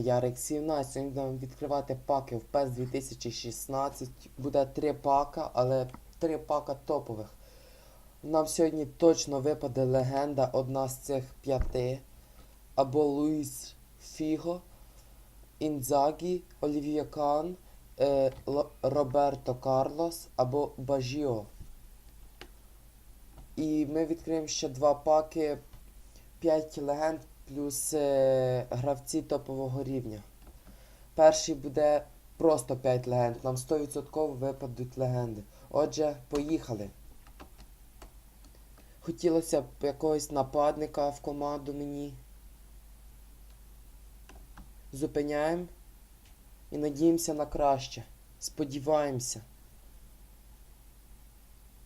Я Рексів Найс. Сьогодні будемо відкривати паки в PES 2016. Буде три пака, але три пака топових. Нам сьогодні точно випаде легенда, одна з цих п'яти. Або Луїс Фіго, Інзагі, Олівія Кан, е, Роберто Карлос або Бажіо. І ми відкриємо ще два паки 5 легенд плюс е, гравці топового рівня. Перший буде просто 5 легенд. Нам 100% випадуть легенди. Отже, поїхали. Хотілося б якогось нападника в команду мені. Зупиняємо і надіємося на краще. Сподіваємося.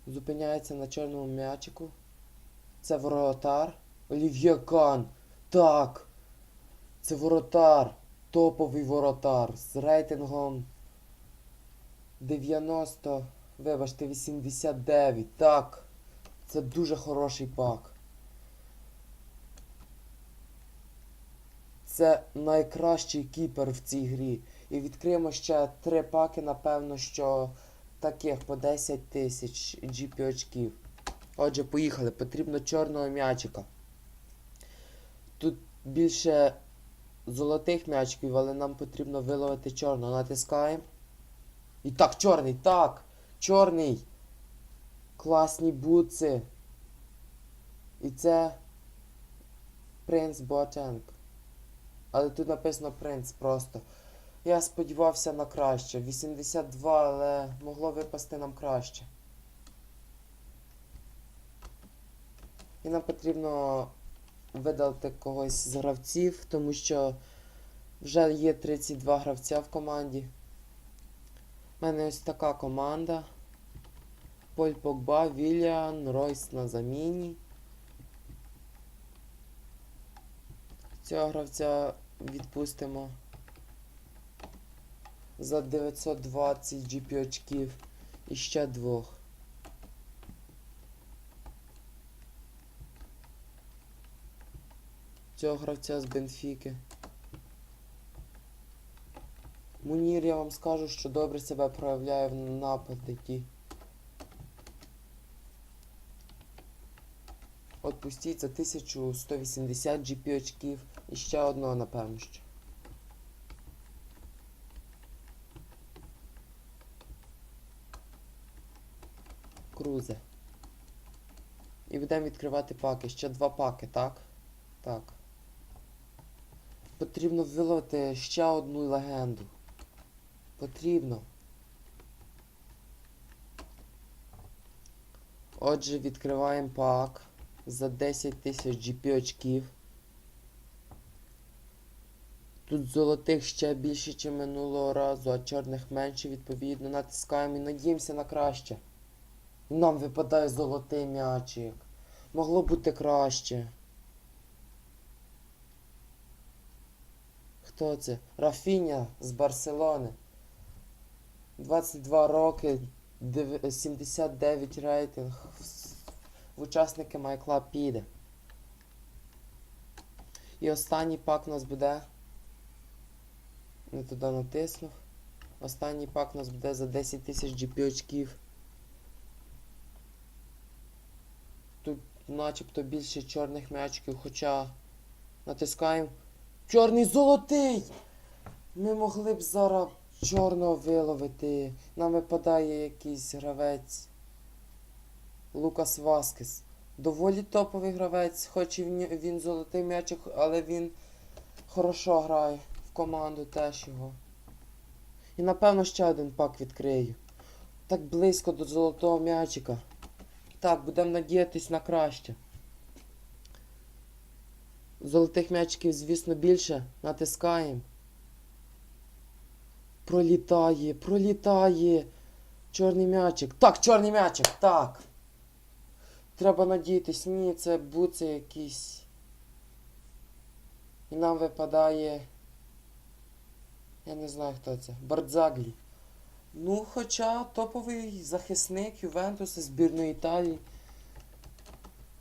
Зупиняється на чорному м'ячику. Це воротар. Олів'є. Так. Це воротар. Топовий воротар. З рейтингом 90. Вибачте, 89. Так. Це дуже хороший пак. Це найкращий кіпер в цій грі. І відкриємо ще три паки, напевно, що таких по 10 тисяч GP очків. Отже, поїхали. Потрібно чорного м'ячика. Тут більше золотих м'ячиків, але нам потрібно виловити чорного. Натискаємо. І так, чорний, так! Чорний! Класні бутси. І це принц Боатенк. Але тут написано принц просто. Я сподівався на краще. 82, але могло випасти нам краще. І нам потрібно видалити когось з гравців, тому що вже є 32 гравця в команді. У мене ось така команда. Поль Погба, Віліан, Ройс на заміні. Цього гравця відпустимо за 920 GP очків і ще двох. Цього гравця з Бенфіки. Мунір, я вам скажу, що добре себе проявляє в нападі. Отпустіть за 1180 GP очків і ще одного, напевно, що. Крузе. І будемо відкривати паки. Ще два паки, так? Так. Потрібно виловити ще одну легенду. Потрібно. Отже, відкриваємо пак за 10 тисяч GP очків. Тут золотих ще більше, ніж минулого разу, а чорних менше, відповідно. Натискаємо і надіємося на краще. Нам випадає золотий м'ячик. Могло бути краще. Хто це? Рафіня з Барселони. 22 роки, 79 рейтинг. В учасники Майкла піде. І останній пак у нас буде. Не туди натиснув. Останній пак у нас буде за 10 тисяч GP очків. Тут начебто більше чорних м'ячиків, хоча натискаємо. Чорний золотий! Ми могли б зараз чорного виловити. Нам випадає якийсь гравець. Лукас Васкес. Доволі топовий гравець, хоч і він, золотий м'ячик, але він хорошо грає в команду теж його. І напевно ще один пак відкрию. Так близько до золотого м'ячика. Так, будемо надіятись на краще. Золотих м'ячиків, звісно, більше. Натискаємо. Пролітає, пролітає. Чорний м'ячик. Так, чорний м'ячик, так. Треба надіятись, ні, це буци якісь. І нам випадає. Я не знаю хто це. Бардзаглі. Ну, хоча топовий захисник Ювентуса збірної Італії.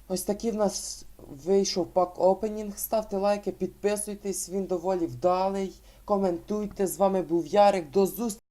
Ось такий в нас вийшов пак опенінг. Ставте лайки, підписуйтесь, він доволі вдалий. Коментуйте. З вами був Ярик. До зустрічі!